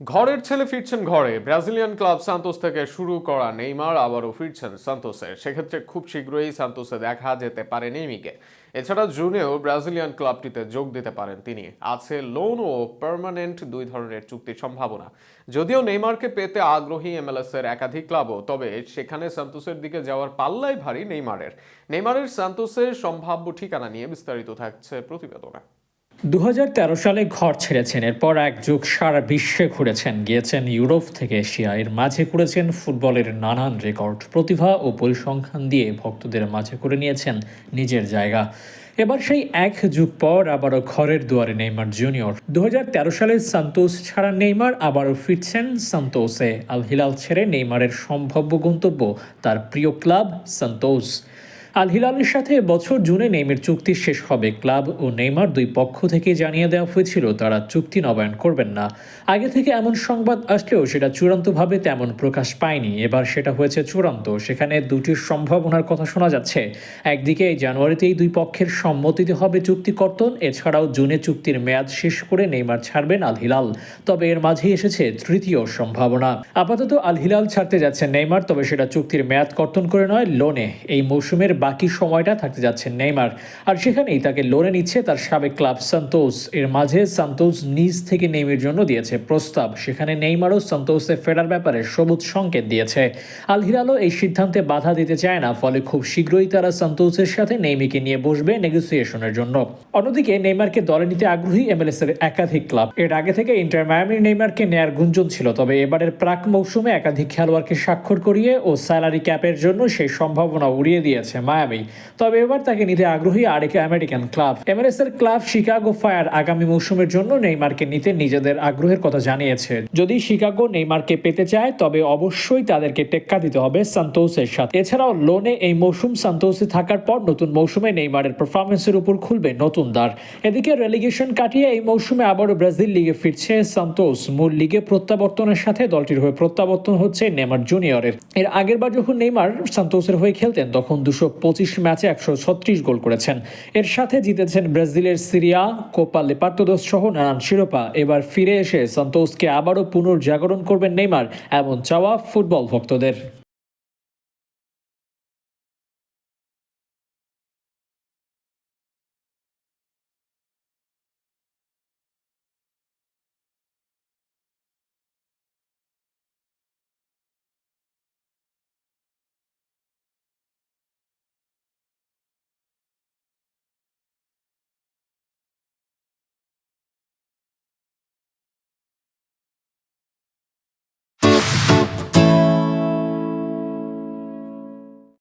ঘরের ছেলে ফিরছেন ঘরে। ব্রাজিলিয়ান ক্লাব সান্তোস থেকে শুরু করা নেইমার আবারও ফিরছেন সান্তোসে। সেক্ষেত্রে খুব শীঘ্রই সান্তোসে দেখা যেতে পারে নেইমিকে। এছাড়া জুনেও ব্রাজিলিয়ান ক্লাবটিতে যোগ দিতে পারেন তিনি। আছে লোন ও পার্মানেন্ট দুই ধরনের চুক্তির সম্ভাবনা। যদিও নেইমারকে পেতে আগ্রহী এমএলএস এর একাধিক ক্লাবও, তবে সেখানে সান্তোসের দিকে যাওয়ার পাল্লাই ভারী নেইমারের। নেইমারের সান্তোসের সম্ভাব্য ঠিকানা নিয়ে বিস্তারিত থাকছে প্রতিবেদনে। দু হাজার তেরো সালে ঘর ছেড়েছেন, এরপর এক যুগ সারা বিশ্বে ঘুরেছেন। গিয়েছেন ইউরোপ থেকে এশিয়া এর মাঝে করেছেন ফুটবলের নানান রেকর্ড, প্রতিভা ও পরিসংখ্যান দিয়ে ভক্তদের মাঝে করে নিয়েছেন নিজের জায়গা। এবার সেই এক যুগ পর আবারও ঘরের দুয়ারে নেইমার জুনিয়র। দু হাজার তেরো সালে সান্তোস ছাড়া নেইমার আবারও ফিরছেন সান্তোসে। আল হিলাল ছেড়ে নেইমারের সম্ভাব্য গন্তব্য তার প্রিয় ক্লাব সান্তোস। আল হিলালের সাথে বছর জুনে নেইমের চুক্তি শেষ হবে। ক্লাব ও নেইমার দুই পক্ষ থেকে জানিয়ে দেওয়া হয়েছিল, তারা চুক্তি নবায়ন করবেন না। আগে থেকে এমন সংবাদ আসলেও সেটা চূড়ান্তভাবে তেমন প্রকাশ পায়নি। এবার সেটা হয়েছে চূড়ান্ত। সেখানে দুটির সম্ভাবনার কথা শোনা যাচ্ছে। একদিকে জানুয়ারিতেই দুই পক্ষের সম্মতিতে হবে চুক্তি কর্তন। এছাড়াও জুনে চুক্তির মেয়াদ শেষ করে নেইমার ছাড়বেন আল হিলাল তবে এর মাঝেই এসেছে তৃতীয় সম্ভাবনা। আপাতত আল হিলাল ছাড়তে যাচ্ছে নেইমার, তবে সেটা চুক্তির মেয়াদ কর্তন করে নয়, লোনে। এই মৌসুমের বাকি সময়টা থাকতে যাচ্ছে নেইমার। আর সেখানেই তাকে লোনে নিচ্ছে তার সাবেক ক্লাব সান্তোস। এর মাঝে সান্তোস নিজ থেকে নেইমের জন্য দিয়েছে প্রস্তাব। সেখানে নেইমারও সান্তোসে ফেরার ব্যাপারে সবুজ সংকেত দিয়েছে। আল হিলালও এই সিদ্ধান্তে বাধা দিতে চায় না, ফলে খুব শীঘ্রই তারা সান্তোসের সাথে নেইমিকে নিয়ে বসবে নেগোসিয়েশনের জন্য। অন্যদিকে নেইমারকে দলে নিতে আগ্রহী এমএলএস এর একাধিক ক্লাব। এর আগে থেকে ইন্টার মায়ামির নেইমারকে নেয়ার গুঞ্জন ছিল, তবে এবারের প্রাক মৌসুমে একাধিক খেলোয়াড়কে স্বাক্ষর করিয়ে ও স্যালারি ক্যাপের জন্য সেই সম্ভাবনা উড়িয়ে দিয়েছে মায়ামি তবে এবার তাকে নিতে আগ্রহী আরেক আমেরিকান ক্লাব। এমএলএস এর ক্লাব শিকাগো ফায়ার আগামী মৌসুমের জন্য নেইমারকে নিতে নিজেদের আগ্রহের কথা জানিয়েছে। যদি শিকাগো নেইমারকে পেতে চায়, তবে অবশ্যই তাদেরকে টেক্কা দিতে হবে সান্তোসের সাথে। এছাড়াও লোনে এই মৌসুম সান্তোসে থাকার পর নতুন মৌসুমে নেইমারের পারফরমেন্সের উপর খুলবে নতুন দ্বার। এদিকে রেলিগেশন কাটিয়ে এই মৌসুমে আবারও ব্রাজিল লিগে ফিরছে সান্তোস। মূল লিগে প্রত্যাবর্তনের সাথে দলটির হয়ে প্রত্যাবর্তন হচ্ছে নেইমার জুনিয়রের এর আগের বার যখন নেইমার সান্তোসের হয়ে খেলতেন, তখন দুশো পঁচিশ ম্যাচে একশো ছত্রিশ গোল করেছেন। এর সাথে জিতেছেন ব্রাজিলের সিরিয়া, কোপা লেপার্তোদোস সহ নানান শিরোপা। এবার ফিরে এসে সন্তোষকে আবারও পুনর্জাগরণ করবেন নেইমার, এমন চাওয়া ফুটবল ভক্তদের